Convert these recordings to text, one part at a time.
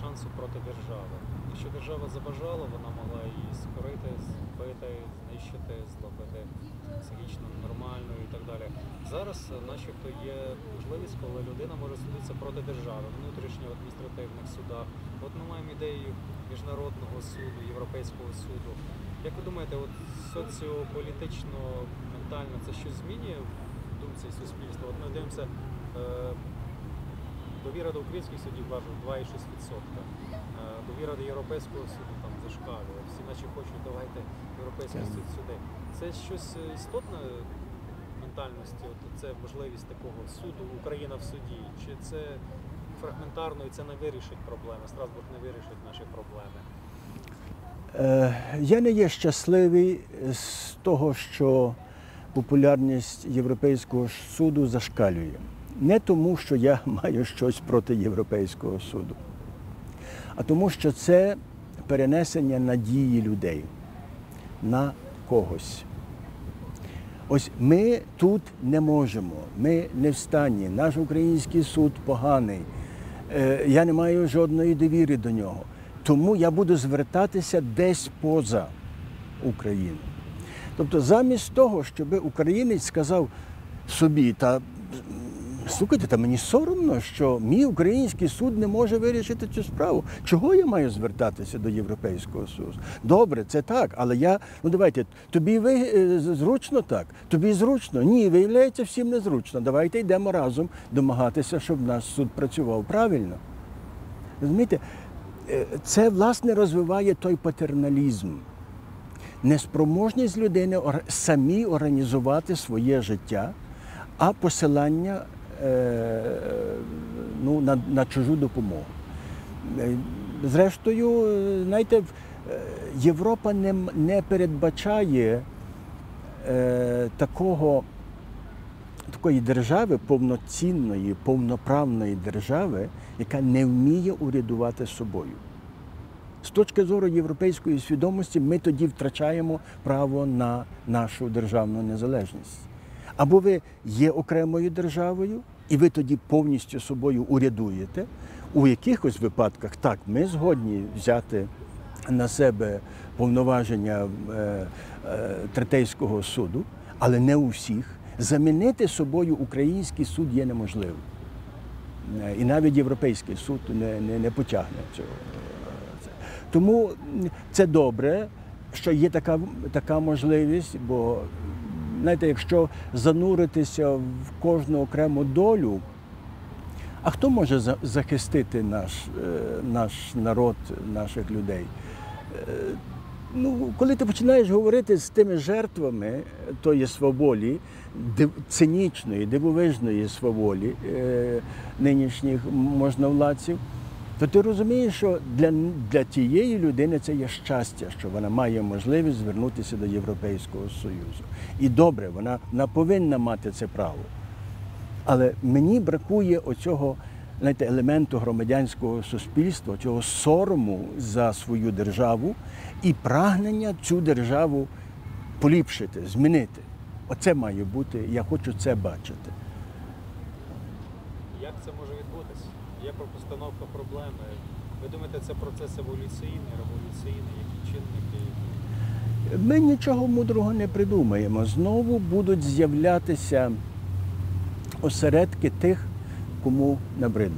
шансу проти держави. Якщо держава забажала, вона могла її скорити, збити, знищити, зловити психічно нормальною і так далі. Зараз е, начебто є можливість, коли людина може судитися проти держави, внутрішньо адміністративних судах. От ми маємо ідею міжнародного суду, європейського суду. Як ви думаєте, от соціополітично, ментально це щось змінює в думці суспільства? От ми дивимося. Довіра до українських судів важить 2,6%. Е, Довіра до Європейського суду там зашкалює. Всі наче хочуть, давайте європейський суд сюди. Це щось істотне в ментальності, от це можливість такого суду, Україна в суді. Чи це фрагментарно і це не вирішить проблеми? Страсбург не вирішить наші проблеми. Е, Я не є щасливий з того, що популярність Європейського суду зашкалює. Не тому, що я маю щось проти Європейського суду, а тому, що це перенесення надії людей на когось. Ось ми тут не можемо, ми не в стані. Наш український суд поганий. Е, Я не маю жодної довіри до нього. Тому я буду звертатися десь поза Україну. Тобто, замість того, щоб українець сказав собі, та слухайте, та мені соромно, що мій український суд не може вирішити цю справу. Чого я маю звертатися до Європейського суду? Добре, це так, але я, ну давайте, тобі ви е, зручно так, тобі зручно. Ні, виявляється, всім незручно. Давайте йдемо разом домагатися, щоб наш суд працював правильно. Розумієте, Е, це власне розвиває той патерналізм, неспроможність людини самі організувати своє життя, а посилання ну, на, на чужу допомогу. Е, Зрештою, е, знаєте, е, Європа не, не передбачає е, такого, такої держави, повноцінної, повноправної держави, яка не вміє урядувати собою. З точки зору європейської свідомості, ми тоді втрачаємо право на нашу державну незалежність. Або ви є окремою державою, і ви тоді повністю собою урядуєте. У якихось випадках так, ми згодні взяти на себе повноваження е, е, третейського суду, але не у всіх. Замінити собою український суд є неможливо. Е, І навіть Європейський суд не, не, не потягне цього. Тому це добре, що є така, така можливість, бо знаєте, якщо зануритися в кожну окрему долю, а хто може захистити наш, е, наш народ, наших людей? Е, Ну, коли ти починаєш говорити з тими жертвами тої сваволі, цинічної, дивовижної сваволі е, нинішніх можновладців, то ти розумієш, що для, для тієї людини це є щастя, що вона має можливість звернутися до Європейського Союзу. І добре, вона, вона повинна мати це право. Але мені бракує оцього знаєте, елементу громадянського суспільства, цього сорому за свою державу і прагнення цю державу поліпшити, змінити. Оце має бути, я хочу це бачити. Як це може відбутися? Є про постановка проблеми. Ви думаєте, це процес еволюційний, революційний, які чинники? Ми нічого мудрого не придумаємо. Знову будуть з'являтися осередки тих, кому набридло.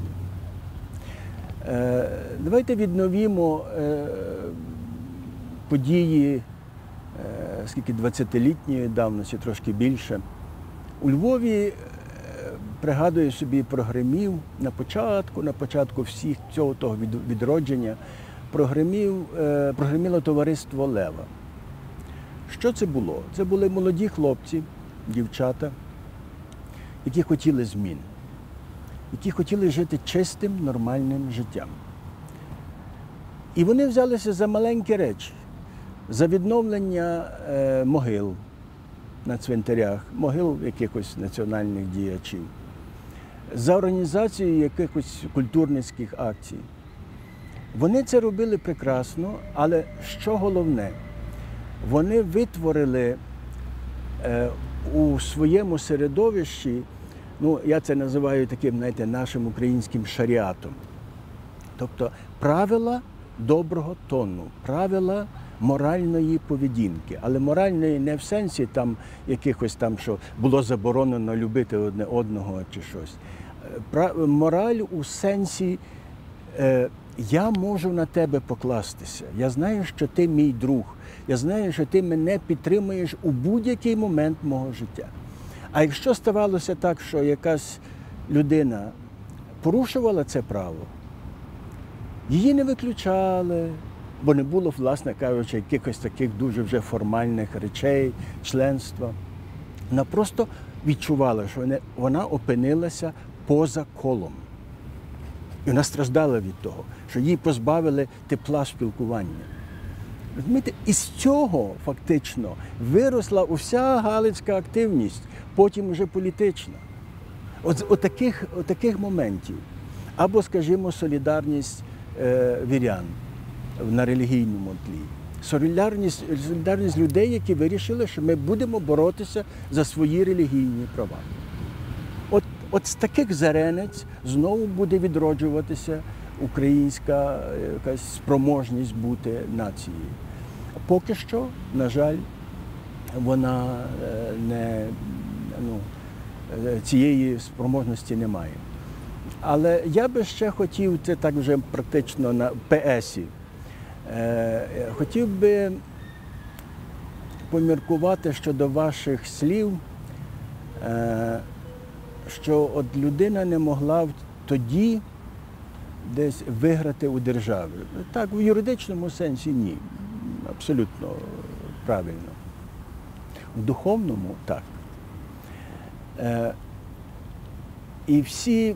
Е, Давайте відновімо е, події е, скільки 20-літньої давності, трошки більше. У Львові пригадую собі прогремів на початку, на початку всіх цього того відродження, прогремів, е, товариство Лева. Що це було? Це були молоді хлопці, дівчата, які хотіли змін, які хотіли жити чистим, нормальним життям. І вони взялися за маленькі речі, за відновлення е, могил на цвинтарях, могил якихось національних діячів, за організацію якихось культурницьких акцій. Вони це робили прекрасно, але що головне, вони витворили е, у своєму середовищі, ну я це називаю таким, знаєте, нашим українським шаріатом. Тобто правила доброго тону, правила моральної поведінки. Але моральної не в сенсі там якихось там, що було заборонено любити одне одного чи щось. Е, Мораль у сенсі е, я можу на тебе покластися. Я знаю, що ти мій друг. Я знаю, що ти мене підтримуєш у будь-який момент мого життя. А якщо ставалося так, що якась людина порушувала це право, її не виключали, бо не було, власне кажучи, якихось таких дуже вже формальних речей, членства. Вона просто відчувала, що вона- опинилася поза колом. І вона страждала від того, що їй позбавили тепла спілкування. Розумієте, із цього фактично виросла уся галицька активність, потім вже політична. От, з отаких, отаких моментів. Або, скажімо, солідарність е, вірян на релігійному тлі. Солідарність, солідарність людей, які вирішили, що ми будемо боротися за свої релігійні права. От, от з таких заренець знову буде відроджуватися українська е, якась спроможність бути нацією. Поки що, на жаль, вона е, не, ну, е, цієї спроможності немає. Але я би ще хотів, це так вже практично на ПСі, хотів би поміркувати щодо ваших слів, е, що от людина не могла тоді десь виграти у державі. Так, в юридичному сенсі ні. Абсолютно правильно. В духовному так. Е, і всі,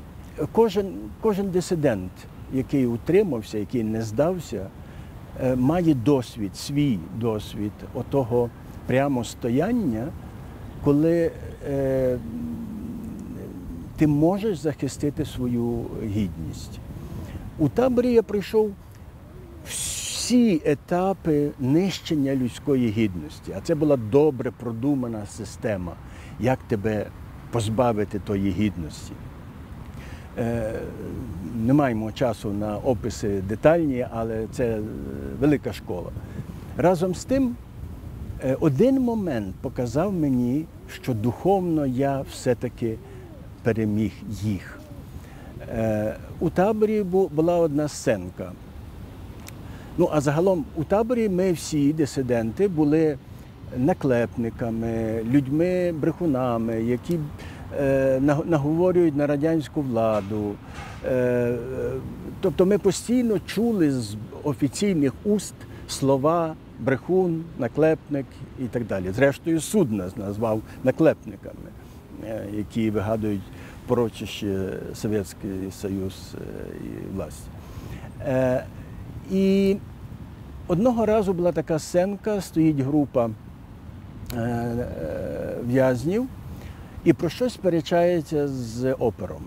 кожен, кожен дисидент, який утримався, який не здався, е, має досвід, свій досвід отого прямо стояння, коли е, ти можеш захистити свою гідність. У таборі я пройшов всі етапи нищення людської гідності, а це була добре продумана система, як тебе позбавити тої гідності. Е, не маємо часу на описи детальні, але це велика школа. Разом з тим, е, один момент показав мені, що духовно я все-таки переміг їх. Е, У таборі була одна сценка. Ну, а загалом у таборі ми всі дисиденти були наклепниками, людьми-брехунами, які наговорюють на радянську владу. Е, е, тобто ми постійно чули з офіційних уст слова брехун, наклепник і так далі. Зрештою, суд нас назвав наклепниками, е, які вигадують порочище Совєтський Союз е, і власть. Е, І одного разу була така сценка, стоїть група е, е, в'язнів і про щось сперечається з опером.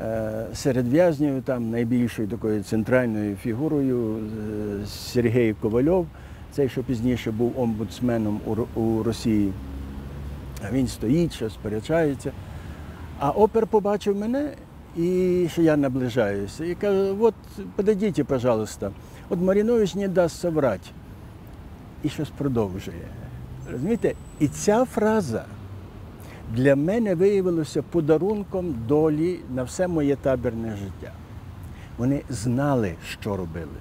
Е, Серед в'язнів там найбільшою такою центральною фігурою е, Сергій Ковальов, цей, що пізніше був омбудсменом у Росії. Він стоїть, щось сперечається. А опер побачив мене і що я наближаюся. І каже, от подойдіть, пожалуйста, от Марінович не дасть соврать. І щось продовжує. Розумієте? І ця фраза для мене виявилася подарунком долі на все моє табірне життя. Вони знали, що робили.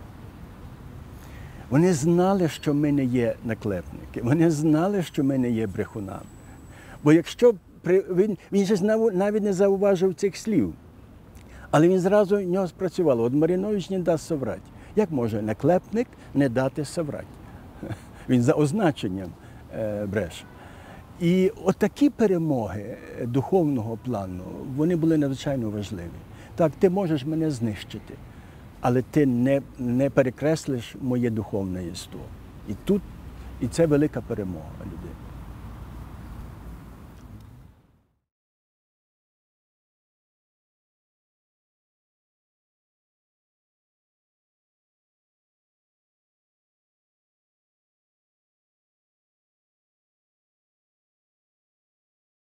Вони знали, що ми не є наклепники. Вони знали, що ми не є брехунами. Бо якщо він, він же навіть не зауважив цих слів, але він зразу в нього спрацювало. От Марінович не дасть соврать. Як може наклепник не дати соврать? Він за означенням е, бреше. І отакі перемоги е, духовного плану, вони були надзвичайно важливі. Так, ти можеш мене знищити, але ти не, не перекреслиш моє духовне єство. І тут, і це велика перемога людей.